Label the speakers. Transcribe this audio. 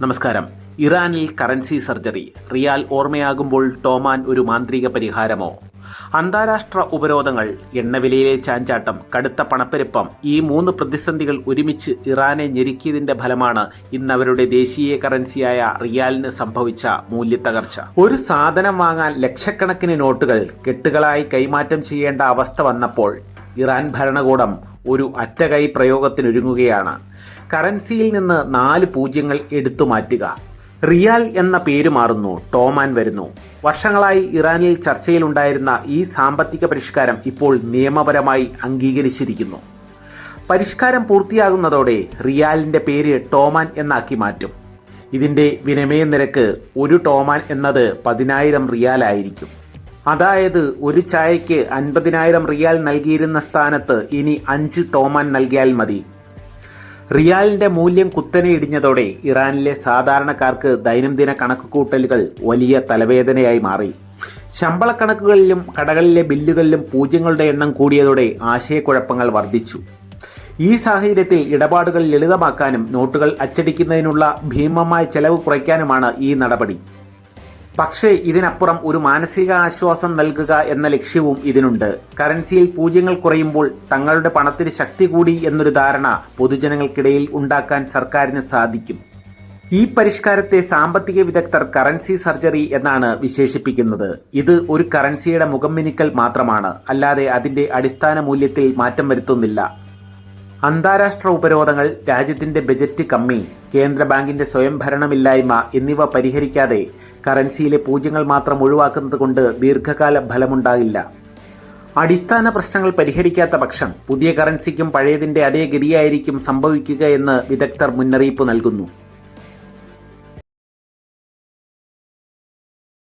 Speaker 1: നമസ്കാരം. ഇറാനിൽ currency surgery. റിയാൽ ഓർമ്മയാകുമ്പോൾ ടോമാൻ ഒരു മാന്ത്രിക പരിഹാരമോ? അന്താരാഷ്ട്ര ഉപരോധങ്ങൾ എണ്ണവിലയിലെ ചാഞ്ചാട്ടം കടുത്ത പണപ്പെരുപ്പം ഈ മൂന്ന് പ്രതിസന്ധികൾ ഒരുമിച്ച് ഇറാനെ ഞെരുക്കിയതിന്റെ ഫലമാണ് ഇന്ന് അവരുടെ ദേശീയ കറൻസിയായ റിയാലിന് സംഭവിച്ച മൂല്യത്തകർച്ച. ഒരു സാധനം വാങ്ങാൻ ലക്ഷക്കണക്കിന് നോട്ടുകൾ കെട്ടുകളായി കൈമാറ്റം ചെയ്യേണ്ട അവസ്ഥ വന്നപ്പോൾ ഇറാൻ ഭരണകൂടം ഒരു അറ്റകൈ പ്രയോഗത്തിനൊരുങ്ങുകയാണ്. കറൻസിയിൽ നിന്ന് നാല് പൂജ്യങ്ങൾ എടുത്തു മാറ്റുക. റിയാൽ എന്ന പേര് മാറുന്നു. ടോമാൻ വരുന്നു. വർഷങ്ങളായി ഇറാനിൽ ചർച്ചയിലുണ്ടായിരുന്ന ഈ സാമ്പത്തിക പരിഷ്കാരം ഇപ്പോൾ നിയമപരമായി അംഗീകരിച്ചിരിക്കുന്നു. പരിഷ്കാരം പൂർത്തിയാകുന്നതോടെ റിയാലിന്റെ പേര് ടോമാൻ എന്നാക്കി മാറ്റും. ഇതിന്റെ വിനിമയ നിരക്ക് ഒരു ടോമാൻ എന്നത് പതിനായിരം റിയാലായിരിക്കും. അതായത് ഒരു ചായയ്ക്ക് അൻപതിനായിരം റിയാൽ നൽകിയിരുന്ന സ്ഥാനത്ത് ഇനി അഞ്ച് ടോമാൻ നൽകിയാൽ മതി. റിയാലിന്റെ മൂല്യം കുത്തനെ ഇടിഞ്ഞതോടെ ഇറാനിലെ സാധാരണക്കാർക്ക് ദൈനംദിന കണക്കുകൂട്ടലുകൾ വലിയ തലവേദനയായി മാറി. ശമ്പള കണക്കുകളിലും കടകളിലെ ബില്ലുകളിലും പൂജ്യങ്ങളുടെ എണ്ണം കൂടിയതോടെ ആശയക്കുഴപ്പങ്ങൾ വർദ്ധിച്ചു. ഈ സാഹചര്യത്തിൽ ഇടപാടുകൾ ലളിതമാക്കാനും നോട്ടുകൾ അച്ചടിക്കുന്നതിനുള്ള ഭീമമായ ചെലവ് കുറയ്ക്കാനുമാണ് ഈ നടപടി. പക്ഷേ ഇതിനപ്പുറം ഒരു മാനസിക ആശ്വാസം നൽകുക എന്ന ലക്ഷ്യവും ഇതിനുണ്ട്. കറൻസിയിൽ പൂജ്യങ്ങൾ കുറയുമ്പോൾ തങ്ങളുടെ പണത്തിന് ശക്തി കൂടി എന്നൊരു ധാരണ പൊതുജനങ്ങൾക്കിടയിൽ ഉണ്ടാക്കാൻ സർക്കാരിന് സാധിക്കും. ഈ പരിഷ്കാരത്തെ സാമ്പത്തിക വിദഗ്ധർ കറൻസി സർജറി എന്നാണ് വിശേഷിപ്പിക്കുന്നത്. ഇത് ഒരു കറൻസിയുടെ മുഖം മിനുക്കൽ മാത്രമാണ്. അല്ലാതെ അതിന്റെ അടിസ്ഥാന മൂല്യത്തിൽ മാറ്റം വരുത്തുന്നില്ല. അന്താരാഷ്ട്ര ഉപരോധങ്ങൾ രാജ്യത്തിന്റെ ബജറ്റ് കമ്മി കേന്ദ്ര ബാങ്കിന്റെ സ്വയംഭരണമില്ലായ്മ എന്നിവ പരിഹരിക്കാതെ കറൻസിയിലെ പൂജ്യങ്ങൾ മാത്രം ഒഴിവാക്കുന്നത് കൊണ്ട് ദീർഘകാല ഫലമുണ്ടാകില്ല. അടിസ്ഥാന പ്രശ്നങ്ങൾ പരിഹരിക്കാത്ത പക്ഷം പുതിയ കറൻസിക്കും പഴയതിന്റെ അതേ ഗതിയായിരിക്കും സംഭവിക്കുക എന്ന് വിദഗ്ധർ മുന്നറിയിപ്പ് നൽകുന്നു.